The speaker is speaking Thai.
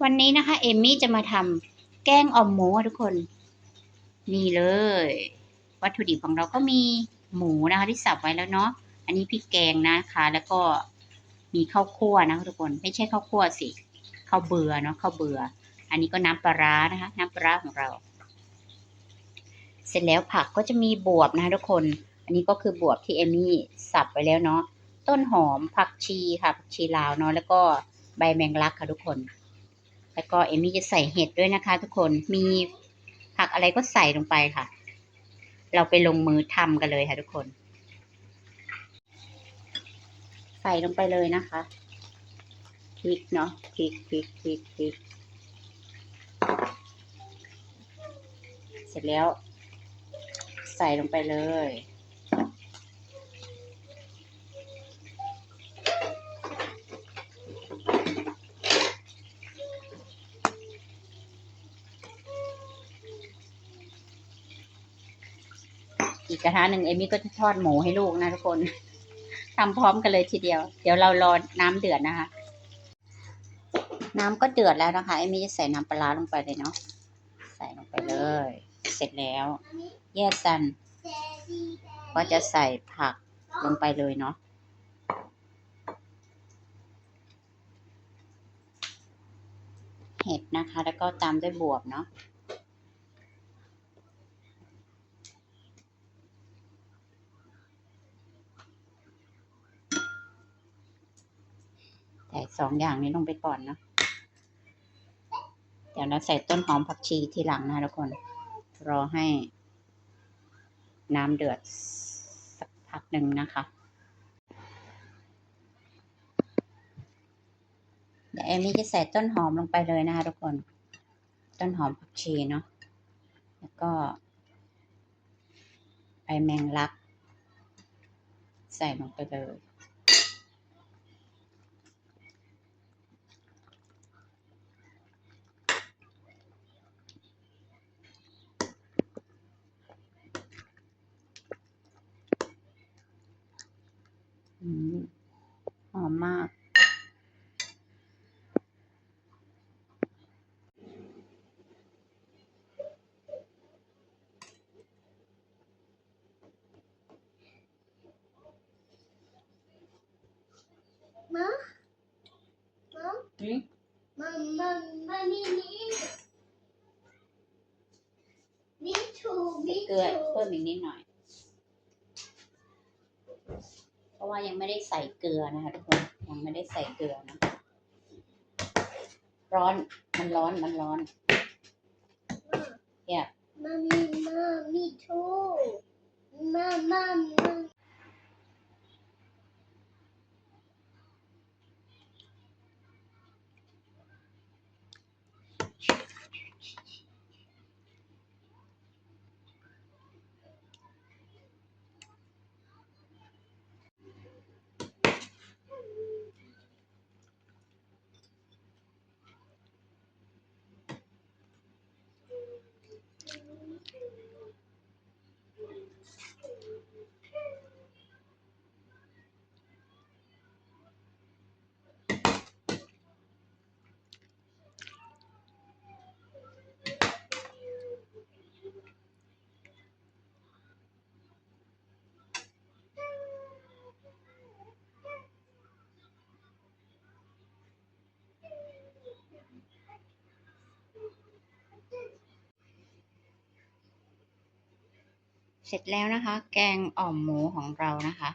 วันนี้นะคะ เอมมี่จะมาทำแกงอ่อมหมูทุกคน นี่เลย วัตถุดิบของเราก็มีหมูนะคะที่สับไว้แล้วเนาะอันนี้พริกแกงนะคะ แล้วก็มีข้าวคั่วนะคะทุกคนไม่ใช่ข้าวคั่วสิข้าวเบื่อเนาะข้าวเบื่อ อันนี้ก็น้ำปลาร้านะคะ น้ำปลาร้าของเรา เสร็จแล้วผักก็จะมีบวบนะคะทุกคน อันนี้ก็คือบวบที่เอมมี่สับไว้แล้วเนาะต้นหอมผักชีค่ะผักชีลาวเนาะแล้วก็ใบแมงลักค่ะทุกคน แล้วก็เอมมี่จะใส่เห็ดด้วยนะคะ ทุกคน มีผักอะไรก็ใส่ลงไปค่ะ เราไปลงมือทำกันเลยค่ะ ทุกคน ใส่ลงไปเลยนะคะพริกเนาะพริกพริกพริกพริกเสร็จแล้ว ใส่ลงไปเลย อีกกระทะหนึ่งเอมี่ก็จะทอดหมูให้ลูกนะทุกคนทำพร้อมกันเลยทีเดียว เดี๋ยวเรารอน้ำเดือดนะคะ น้ำก็เดือดแล้วนะคะเอมี่จะใส่น้ำปลาร้าลงไปเลยเนาะใส่ลงไปเลย เสร็จแล้ว แยกกัน ก็จะใส่ผักลงไปเลยเนาะเห็ดนะคะ แล้วก็ตามด้วยบวบเนาะ สองอย่างนี้ลงไปก่อนเนาะเดี๋ยวเราใส่ต้นหอมผักชีทีหลังนะทุกคน รอให้ น้ำเดือดสักพักหนึ่งนะคะ เดี๋ยวเอมมี่จะใส่ต้นหอมลงไปเลยนะคะทุกคน ต้นหอมผักชีเนาะ แล้วก็ใบแมงลัก ใส่ลงไปเลย หอมมาก มามานี่มามามานี่นี่นี่ถูกนี่เกลือเพิ่มอีกนิดหน่อย เพ ราะว่ายังไม่ได้ใส่เกลือนะคะทุกคนยังไม่ได้ใส่เกลือนะร้อนมันร้อนมันร้อนเนี่ย Mommy, ma, me too. Ma, ma, ma. เสร็จแล้วนะคะ แกงอ่อมหมูของเรานะคะ